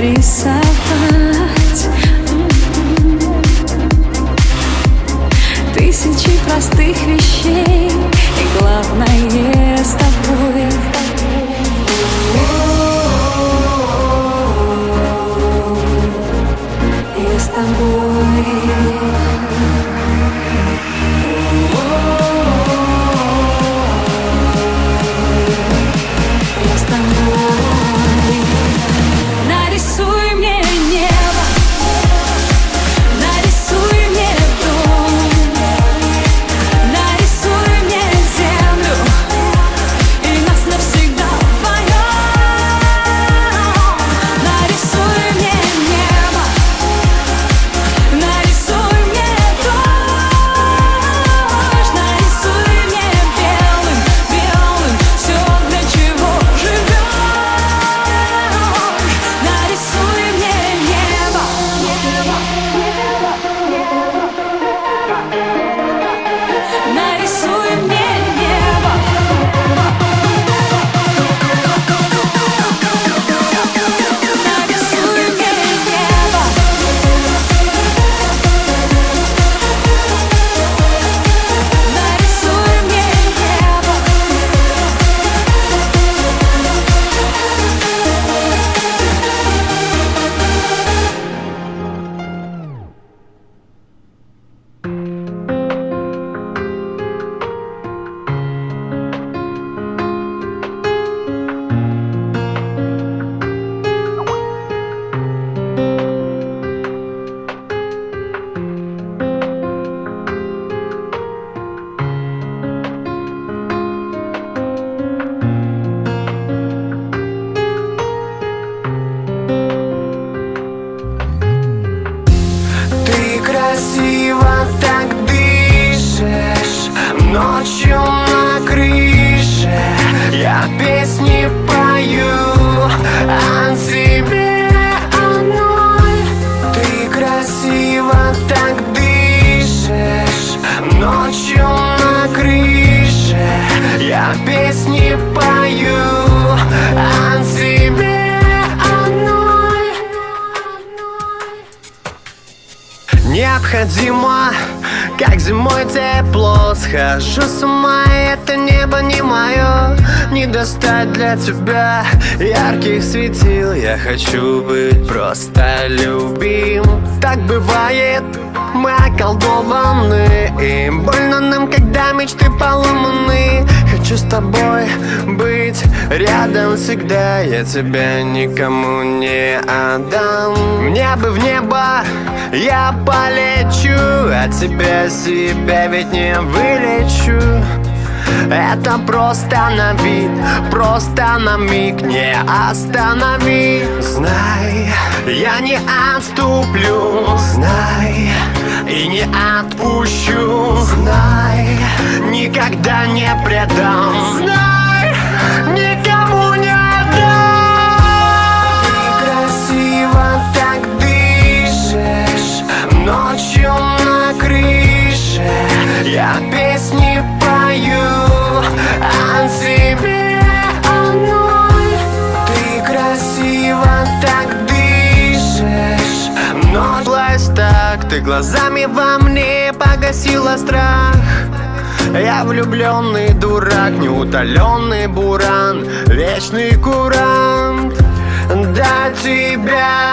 рисовать Тысячи простых вещей И главное с тобой красиво так дышишь Ночью на крыше. Я песни пою О Необходимо, как зимой тепло. Схожу с ума, это небо не мое Не достать для тебя ярких светил. Я хочу быть просто любим. Так бывает, мы околдованы И больно нам, когда мечты поломаны. Хочу с тобой быть рядом всегда Я тебя никому не отдам. Мне бы в небо я полечу От тебя себя ведь не вылечу. Это просто на вид, просто на миг Не останови. Знай, я не отступлю Знай, и не отпущу. Знай, никогда не предам. Знай, глазами во мне погасила страх. Я влюбленный дурак, неутоленный буран Вечный курант. До тебя